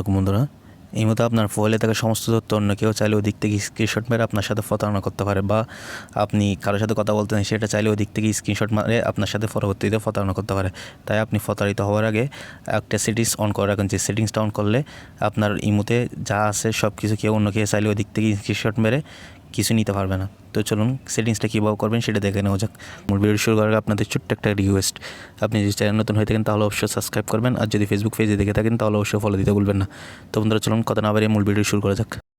আলাইকুম বন্ধুরা। এই মতো আপনার ফোনে থাকা সমস্ত তথ্য অন্য কেউ চাইলে ওদিক দিক থেকে স্ক্রিনশট মেরে আপনার সাথে প্রতারণা করতে পারে বা আপনি কারোর সাথে কথা বলতে নেই, সেটা চাইলে ওদিক দিক থেকে স্ক্রিনশট মারে আপনার সাথে পরবর্তীতে প্রতারণা করতে পারে। তাই আপনি প্রতারিত হওয়ার আগে একটা সেটিংস অন করে রাখুন। যে সেটিংসটা অন করলে আপনার ইমুতে যা আছে সব কিছু কেউ অন্য কেউ চাইলে ওদিক দিক থেকে স্ক্রিনশট মেরে কিছু নিতে পারবে না। তো চলুন সেটিংসটা কীভাবে করবেন সেটা দেখে নেওয়া যাক। মূল ভিডিও শুরু করার আপনাদের ছোট্ট একটা রিকোয়েস্ট আপনি যদি চ্যানেল নতুন হয়ে থাকেন তাহলে অবশ্যই সাবস্ক্রাইব করবেন। আর যদি ফেসবুক পেজে দেখে থাকেন তাহলে অবশ্যই ফলো দিতে ভুলবেন না। তো বন্ধুরা চলুন কথা না বাড়িয়ে মূল ভিডিও শুরু করা যাক।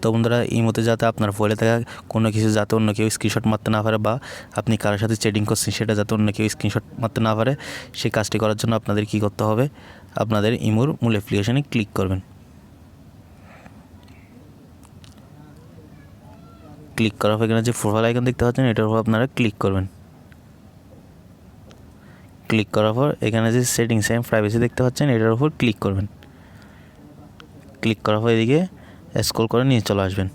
তো বন্ধুরা, এই মতে যাতে আপনার ফোনে থাকা কোনো কিছু যাতে অন্য কেউ স্ক্রিনশট মারতে না পারে বা আপনি কারোর সাথে চেটিং করছেন সেটা যাতে অন্য কেউ স্ক্রিনশট মারতে না পারে, সেই কাজটি করার জন্য আপনাদের কি করতে হবে? আপনাদের ইমোর মূল অ্যাপ্লিকেশনে ক্লিক করবেন। ক্লিক করার পর এখানে যে প্রোফাইল আইকন দেখতে পাচ্ছেন, এটার উপর আপনারা ক্লিক করবেন। ক্লিক করার পর এখানে যে সেটিংস অ্যান্ড প্রাইভেসি দেখতে পাচ্ছেন, এটার উপর ক্লিক করবেন। ক্লিক করার পর এদিকে স্ক্রল করে নিয়ে চলে আসবেন।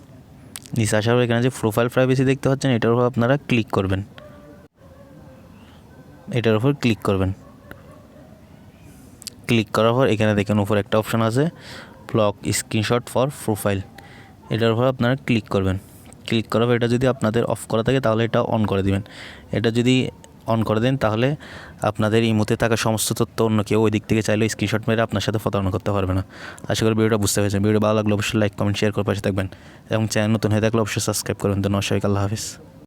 নিচে আসার এখানে যে প্রোফাইল প্রাইভেসি দেখতে পাচ্ছেন, এটার উপর আপনারা ক্লিক করবেন। এটার উপর ক্লিক করবেন। ক্লিক করার পর এখানে দেখেন উপর একটা অপশান আছে ব্লক স্ক্রিনশট ফর প্রোফাইল এটার উপর আপনারা ক্লিক করবেন। ক্লিক করার পর এটা যদি আপনাদের অফ করা থাকে, তাহলে এটা অন করে দিবেন। এটা যদি অন করে দেন, তাহলে আপনাদের ইমোতে থাকা সমস্ত তথ্য অন্য কেউ ওই দিক থেকে চাইলে স্ক্রিনশট মেরে আপনার সাথে প্রতারণা করতে পারবে না। আশা করি ভিডিওটা বুঝতে পেরেছেন। ভিডিও ভালো লাগলে অবশ্যই লাইক কমেন্ট শেয়ার করে পাশে থাকবেন এবং চ্যানেল নতুন হয়ে থাকলে অবশ্যই সাবস্ক্রাইব করবেন তো নমস্কার আল্লাহ হাফিজ।